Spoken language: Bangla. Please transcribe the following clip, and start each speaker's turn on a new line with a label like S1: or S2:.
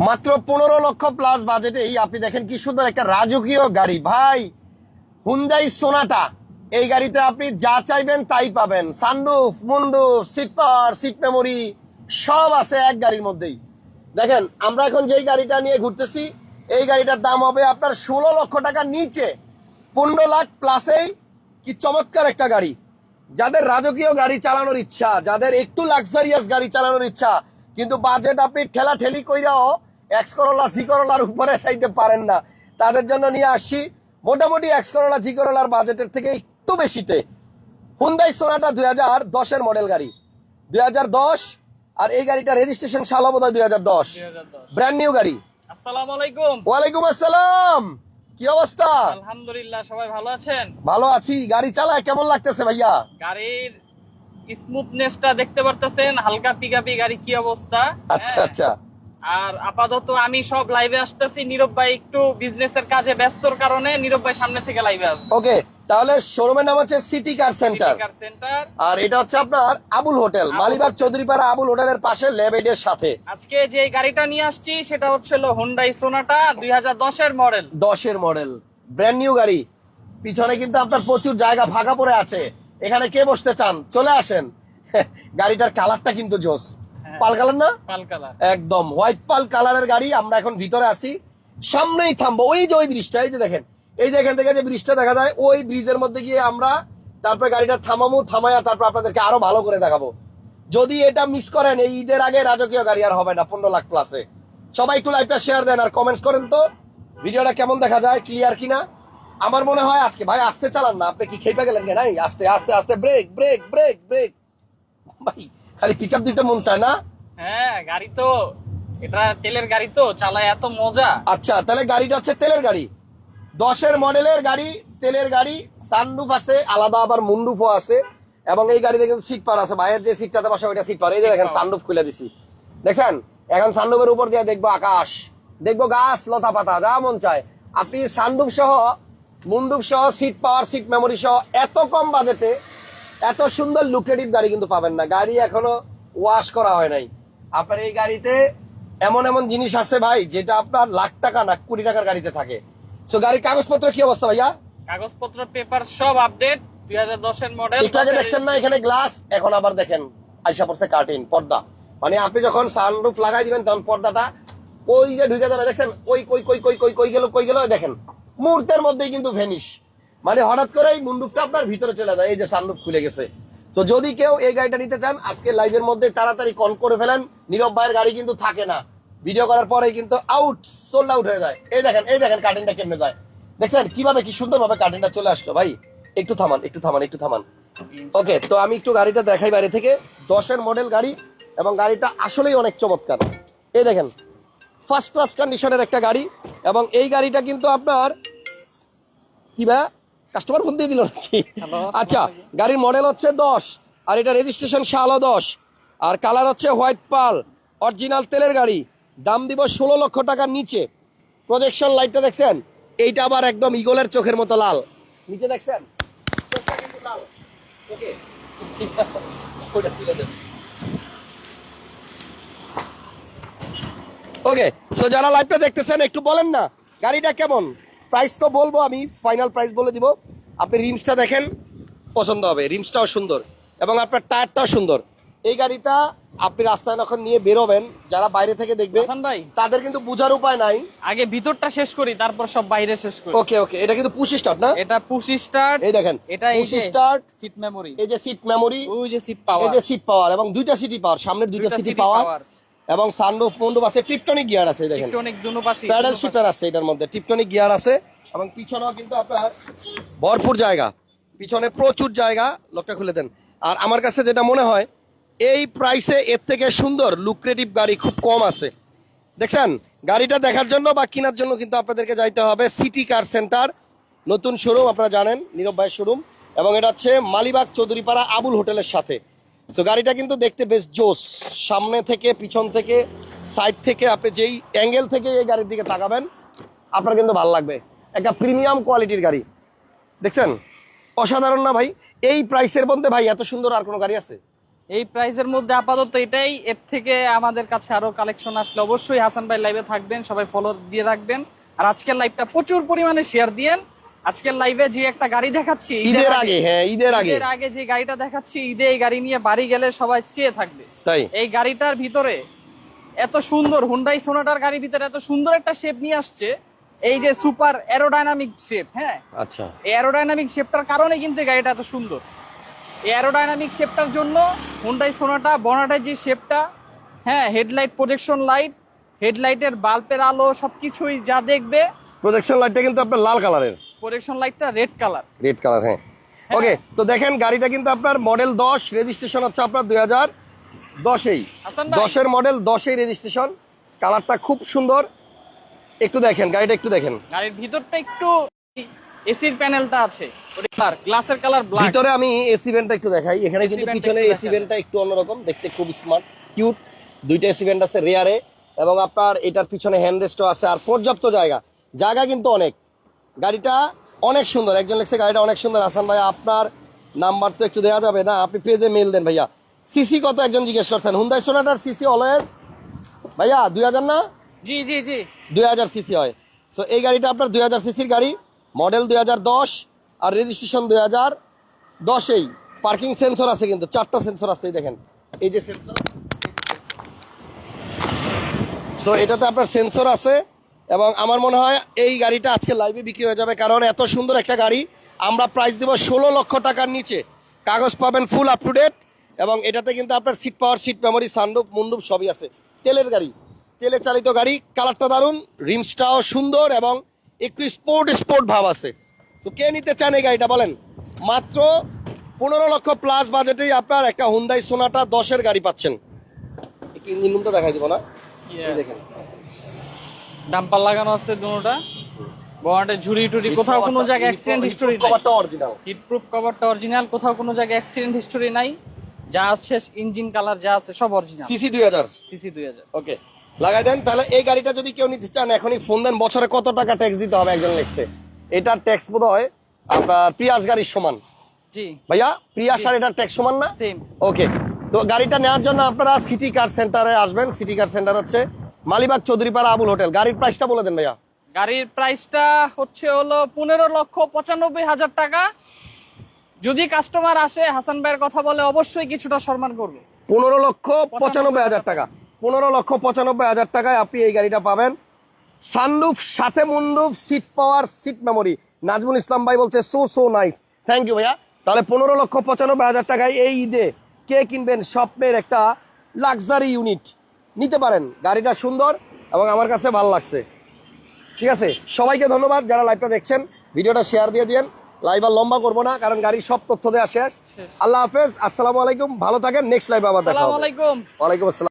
S1: মাত্র পনেরো লক্ষ প্লাস বাজেটেই আপনি দেখেন কি সুন্দর একটা রাজকীয় গাড়ি। ভাই হুন্ডাই সোনাটা এই গাড়িতে আপনি যা চাইবেন তাই পাবেন। Sunroof moonroof seat power seat memory সব আছে এক গাড়ির মধ্যেই। দেখেন, আমরা এখন যেই গাড়িটা নিয়ে ঘুরতেছি, এই গাড়িটার দাম হবে আপনার ষোলো লক্ষ টাকার নিচে। পনেরো লাখ প্লাসেই কি চমৎকার একটা গাড়ি। যাদের রাজকীয় গাড়ি চালানোর ইচ্ছা, যাদের একটু লাক্সারিয়াস গাড়ি চালানোর ইচ্ছা কিন্তু বাজেট আপনি ঠেলা ঠেলি কইরাও এক্স করোলা জি করোলার উপরে চাইতে পারেন না। তাদের জন্য নিয়ে আসছি। মোটামুটি এক্স করোলা জি করোলার বাজেটের থেকে একটু বেশিতে। হুন্দাই সোনাটা দুই হাজার দশের মডেল গাড়ি। দুই হাজার দশ আর এই গাড়িটা রেজিস্ট্রেশন সাল বোধ হয় দুই হাজার দশ। ব্র্যান্ড নিউ গাড়ি। ওয়ালাইকুম আসসালাম। কি অবস্থা?
S2: আলহামদুলিল্লাহ সবাই ভালো আছেন?
S1: ভালো আছি। গাড়ি চালায় কেমন লাগতেছে ভাইয়া?
S2: গাড়ির স্মুথনেসটা দেখতে পারতেছেন হালকা পিকাপি গাড়ি কি অবস্থা
S1: আচ্ছা
S2: হ্যাঁ।
S1: আচ্ছা।
S2: আর আপাতত আমি সব লাইভে আসতেছি নীরব ভাই একটু বিজনেসের কাজে ব্যস্তর কারণে নীরব ভাই সামনে থেকে লাইভে আসবে।
S1: ওকে তাহলে শোরুমের নাম হচ্ছে সিটি কার সেন্টার আর এটা হচ্ছে আপনার আবুল হোটেল মালিবাগ চৌধুরীপাড়া আবুল হোটেলের পাশে লেবেডের সাথে।
S2: আজকে যে গাড়িটা নিয়ে আসছি সেটা হচ্ছে হোন্ডাই সোনাটা দুই হাজার দশের মডেল
S1: দশের মডেল ব্র্যান্ড নিউ গাড়ি। পিছনে কিন্তু আপনার প্রচুর জায়গা ফাঁকা পড়ে আছে। এখানে কে বসতে চান? চলে আসেন। গাড়িটার কালারটা কিন্তু জোস।
S2: হ্যাঁ।
S1: পাল কালার না?
S2: পাল কালার।
S1: একদম। হোয়াইট পাল কালারের গাড়ি আমরা এখন ভিতরে আছি। সামনেই থামবো। ওই যে ওই ব্রিজটা এই যে দেখেন। এই যে এখান থেকে যে ব্রিজটা দেখা যায় ওই ব্রিজের মধ্যে গিয়ে আমরা তারপরে গাড়িটা থামামু থামায়া তারপর আপনাদেরকে আরও ভালো করে দেখাবো। যদি এটা মিস করেন এই ঈদের আগে রাজকীয় গাড়ি আর হবে না পনেরো লাখ প্লাসে সবাই একটু লাইভটা শেয়ার দেন আর কমেন্টস করেন তো। ভিডিওটা কেমন দেখা যায়? ক্লিয়ার কিনা? আমার মনে হয় আজকে ভাই আসতে চালান না। আপনি কি খেপে গেলেন নাই আস্তে আস্তে আস্তে ব্রেক ব্রেক ব্রেক ব্রেক ভাই খালি পিক আপ দিতে মন চায় না?
S2: হ্যাঁ গাড়ি তো। এটা তেলের গাড়ি তো চালায় এত মজা।
S1: আচ্ছা তাহলে গাড়িটা হচ্ছে তেলের গাড়ি। দশের মডেলের গাড়ি তেলের গাড়ি সানরুফ আছে আলাদা আবার মুন্ডুফও আছে এবং এই গাড়িতে কিন্তু সিট পার আছে। বাইরের যে সিটটাতে বসে ওইটা সিট পার এই যে দেখেন। সানরুফ খুলে দিছি। দেখছেন? এখন সানরুফের উপর দিয়ে দেখব আকাশ। দেখব গাছ লতা পাতা যা মন চায়। আপনি সানরুফ সহ মুন্ডুফ সহ সিট পাওয়ার সিট মেমোরি সহ এত কম বাজেটে এত সুন্দর লুক্রেটিভ গাড়ি কিন্তু পাবেন না। গাড়ি এখনও ওয়াশ করা হয় নাই। আপনার এই গাড়িতে এমন এমন জিনিস আছে ভাই যেটা আপনার লাখ টাকা না কোটি টাকার গাড়িতে থাকে। সো গাড়ির কাগজপত্র কি অবস্থা ভাইয়া?
S2: কাগজপত্র পেপার সব আপডেট দুই হাজার দশের মডেল
S1: একটু আগে দেখছেন না এখানে গ্লাস এখন আবার দেখেন আইসা পড়ছে কার্টেন পর্দা। মানে আপনি যখন সানরুফ লাগাই দিবেন তখন পর্দাটা ওই যে ঢুকে যাবে দেখছেন? ওই কই কই কই কই কই গেল কই গেল দেখেন। মুহূর্তের মধ্যেই কিন্তু ভেনিশ মানে হঠাৎ করে এই মুন্ডুফটা আপনার ভিতরে চলে যায়, এই যে সানরুফ খুলে গেছে। তো যদি কেউ এই গাড়িটা নিতে চান, আজকে লাইভের মধ্যে তাড়াতাড়ি কল করে ফেলেন। নীরব ভাইয়ের গাড়ি কিন্তু থাকে না। ভিডিও করার পরে কিন্তু আউট সোল্ড আউট হয়ে যায়। এই দেখেন এই দেখেন কার্টেনটা কেমনে যায়। দেখছেন, কীভাবে, কি সুন্দরভাবে কার্টেনটা চলে আসলো? ভাই, একটু থামান একটু থামান একটু থামান। ওকে তো আমি একটু গাড়িটা দেখাই বাইরে থেকে। দশের মডেল গাড়ি এবং গাড়িটা আসলেই অনেক চমৎকার। এই দেখেন ফার্স্ট ক্লাস কন্ডিশনের একটা গাড়ি এবং এই গাড়িটা কিন্তু আপনার কি ভাই কাস্টমার ফোন দিয়ে দিল নাকি? আচ্ছা গাড়ির মডেল হচ্ছে দশ আর এটা রেজিস্ট্রেশন সালও দশ। আর কালার হচ্ছে হোয়াইট পাল অরিজিনাল তেলের গাড়ি। দাম দিব ষোলো লক্ষ টাকার নিচে। প্রজেকশন লাইটটা দেখছেন? এইটা আবার একদম ইগলের চোখের মতো লাল। নিচে দেখছেন? ওকে। সো যারা লাইভটা দেখতেছেন একটু বলেন না গাড়িটা কেমন? প্রাইস তো বলব আমি ফাইনাল প্রাইস বলে দিব। আপনি রিমসটা দেখেন পছন্দ হবে। রিমসটাও সুন্দর এবং আপনার টায়ারটাও সুন্দর। এই গাড়িটা আপনি রাস্তায় যখন নিয়ে বেরোবেন যারা বাইরে থেকে দেখবে
S2: হাসান ভাই।
S1: তাদের কিন্তু বুঝার উপায় নাই।
S2: আগে ভিতরটা শেষ করি তারপর সব বাইরে শেষ করি।
S1: ওকে ওকে এটা কিন্তু পুশ স্টার্ট না?
S2: এটা পুশ স্টার্ট
S1: এই দেখেন
S2: এটা
S1: পুশ স্টার্ট
S2: সিট মেমোরি
S1: এই যে সিট মেমোরি
S2: ওই যে সিট পাওয়ার এই
S1: যে সিট পাওয়ার এবং দুইটা সিটি পাওয়ার সামনের দুইটা সিটি পাওয়ার এবং সানরুফ মন্ডপ আছে টিপটনিক গিয়ার আছে দেখেন। প্যাডেল শিটার আছে এটার মধ্যে টিপটনিক গিয়ার আছে এবং পিছনেও কিন্তু আপনার ভরপুর জায়গা। পিছনে প্রচুর জায়গা লোকটা খুলে দেন। আর আমার কাছে যেটা মনে হয় এই প্রাইসে এর থেকে সুন্দর লুক্রেটিভ গাড়ি খুব কম আছে। দেখছেন? গাড়িটা দেখার জন্য বা কেনার জন্য কিন্তু আপনাদেরকে যাইতে হবে সিটি কার সেন্টার নতুন শোরুম আপনারা জানেন নীরব ভাইয়ের শোরুম এবং এটা হচ্ছে মালিবাগ চৌধুরীপাড়া আবুল হোটেলের সাথে। তো গাড়িটা কিন্তু দেখতে বেশ জোস সামনে থেকে, পিছন থেকে সাইড থেকে আপনি যেই অ্যাঙ্গেল থেকে এই গাড়ির দিকে তাকাবেন, আপনার কিন্তু ভালো লাগবে। একটা প্রিমিয়াম কোয়ালিটির গাড়ি। দেখছেন? অসাধারণ না ভাই? এই প্রাইসের মধ্যে ভাই এত সুন্দর আর কোনো গাড়ি আছে?
S2: এই প্রাইজের মধ্যে আপাতত এটাই। এর থেকে আমাদের কাছে আরও কালেকশন আসলে অবশ্যই হাসান ভাই লাইভে থাকবেন, সবাই ফলো দিয়ে রাখবেন। আর আজকের লাইভটা প্রচুর পরিমাণে শেয়ার দিয়েন। আজকের লাইভে যে একটা গাড়ি দেখাচ্ছি
S1: ঈদের আগে হ্যাঁ ঈদের আগে।
S2: ঈদের আগে যে গাড়িটা দেখাচ্ছি ঈদে এই গাড়ি নিয়ে বাড়ি গেলে সবাই চেয়ে থাকবে।
S1: তাই?
S2: এই গাড়িটার ভিতরে এত সুন্দর হুন্ডাই সোনাটার গাড়ির ভিতরে এত সুন্দর একটা শেপ নিয়ে আসছে। এই যে সুপার অ্যারোডাইনামিক শেপ হ্যাঁ?
S1: আচ্ছা।
S2: এই অ্যারোডাইনামিক শেপটার কারণে কিন্তু গাড়িটা এত সুন্দর। এই অ্যারোডাইনামিক শেপটার জন্য হুন্ডাই সোনাটা বনাটের যে শেপটা হ্যাঁ হেডলাইট প্রজেকশন লাইট হেডলাইটের বাল্বের আলো সবকিছুই যা দেখবে।
S1: প্রজেকশন লাইটটা কিন্তু আপনার লাল কালারের
S2: প্রজেকশন লাইটটা রেড কালার।
S1: রেড কালার হ্যাঁ। ওকে তো দেখেন গাড়িটা কিন্তু আপনার মডেল দশ রেজিস্ট্রেশন হচ্ছে আপনার দুই হাজার দশেই।
S2: হাসান ভাই।
S1: দশের মডেল দশেই রেজিস্ট্রেশন। কালারটা খুব সুন্দর। একটু দেখেন গাড়িটা একটু দেখেন।
S2: গাড়ির ভিতরটা একটু এসির প্যানেলটা আছে। আর গ্লাসের কালার ব্ল্যাক
S1: ভিতরে আমি এসি ভেন্টটা একটু দেখাই। এখানে কিন্তু পিছনে এসি। ভেন্টটা একটু অন্যরকম। দেখতে খুব স্মার্ট কিউট দুইটা এসি ভেন্ট আছে রেয়ারে এবং আপনার এটার পিছনে হ্যান্ড রেস্টও আছে। আর পর্যাপ্ত জায়গা। জায়গা কিন্তু অনেক। গাড়িটা অনেক সুন্দর। একজন লেগছে গাড়িটা অনেক সুন্দর আসান ভাই আপনার নাম্বার তো একটু দেওয়া যাবে না? আপনি পেজে মেল দেন ভাইয়া। সিসি কত একজন জিজ্ঞেস করছেন? হুন্দাই সোনাটার সিসি অলওয়েজ ভাইয়া দুই হাজার না?
S2: জি জি জি।
S1: দুই হাজার সিসি হয়। সো এই গাড়িটা আপনার দুই হাজার সিসির গাড়ি। মডেল দুই হাজার দশ আর রেজিস্ট্রেশন দুই হাজার দশেই পার্কিং সেন্সর আছে কিন্তু চারটা সেন্সর আছে দেখেন। এই যে সেন্সর সো এটাতে আপনার সেন্সর আছে। এবং আমার মনে হয় এই গাড়িটা আজকে লাইভে বিক্রি হয়ে যাবে। কারণ এত সুন্দর একটা গাড়ি। আমরা প্রাইস দেবো ষোলো লক্ষ টাকার নিচে। কাগজ পাবেন ফুল আপ টু ডেট এবং এটাতে কিন্তু আপনার seat power seat memory sunroof moonroof সবই আছে। তেলের গাড়ি। তেলে চালিত গাড়ি কালারটা দারুণ রিমসটাও সুন্দর এবং একটু স্পোর্ট স্পোর্ট ভাব আছে। তো কে নিতে চান এই গাড়িটা বলেন? মাত্র পনেরো লক্ষ প্লাস বাজেটেই আপনার একটা হুন্ডাই সোনাটা দশের গাড়ি পাচ্ছেন। একটু ইঞ্জিন রুমটা দেখাই দিব না? দেখেন।
S2: ডাম্পার লাগানো আছে দুটোটা বনাটের ঝুড়ি টুড়ি কোথাও কোনো জায়গায় অ্যাক্সিডেন্ট হিস্টোরি নাই
S1: কভারটা অরিজিনাল
S2: হিট প্রুফ কভারটা অরিজিনাল কোথাও কোনো জায়গায় অ্যাক্সিডেন্ট হিস্টোরি নাই। যা আছে ইঞ্জিন কালার যা আছে সব অরিজিনাল
S1: সিসি দুই হাজার।
S2: সিসি দুই হাজার।
S1: ওকে লাগাই দেন তাহলে এই গাড়িটা যদি কেউ নিতে চান এখনই ফোন দেন বছরে কত টাকা ট্যাক্স দিতে হবে একজন লেখছে এটার ট্যাক্স বোধ হয় আপনার প্রিয়াস গাড়ির সমান।
S2: জি।
S1: ভাইয়া প্রিয়াস আর এটার ট্যাক্স সমান না?
S2: সেম
S1: ওকে তো গাড়িটা নেওয়ার জন্য আপনারা সিটি কার সেন্টারে আসবেন। সিটি কার সেন্টার হচ্ছে মালিবাগ চৌধুরীপাড়া আবুল হোটেল গাড়ির প্রাইসটা বলে দেন ভাইয়া।
S2: গাড়ির প্রাইসটা হচ্ছে হলো পনেরো লক্ষ পঁচানব্বই হাজার টাকা। যদি কাস্টমার আসে হাসান ভাইয়ের কথা বলে অবশ্যই কিছুটা সম্মান করবে।
S1: পনেরো লক্ষ পঁচানব্বই হাজার টাকা। পনেরো লক্ষ পঁচানব্বই হাজার টাকায় আপনি এই গাড়িটা পাবেন। সানরুফ সাথে moonroof seat power seat memory Nazmul Islam ভাই বলছে so so nice thank you ভাইয়া। তাহলে পনেরো লক্ষ পঁচানব্বই হাজার টাকায় এই ঈদে কে কিনবেন? স্বপ্নের একটা লাক্সারি ইউনিট নিতে পারেন। গাড়িটা সুন্দর এবং আমার কাছে ভালো লাগছে। ঠিক আছে? সবাইকে ধন্যবাদ যারা লাইভটা দেখছেন। ভিডিওটা শেয়ার দিয়ে দিন লাইভ আর লম্বা করব না কারণ গাড়ির সব তথ্য দেওয়া শেষ। আল্লাহ হাফেজ আসসালামু আলাইকুম। ভালো থাকেন। নেক্সট লাইভ আবার দেখা ওয়ালাইকুম আসসালাম।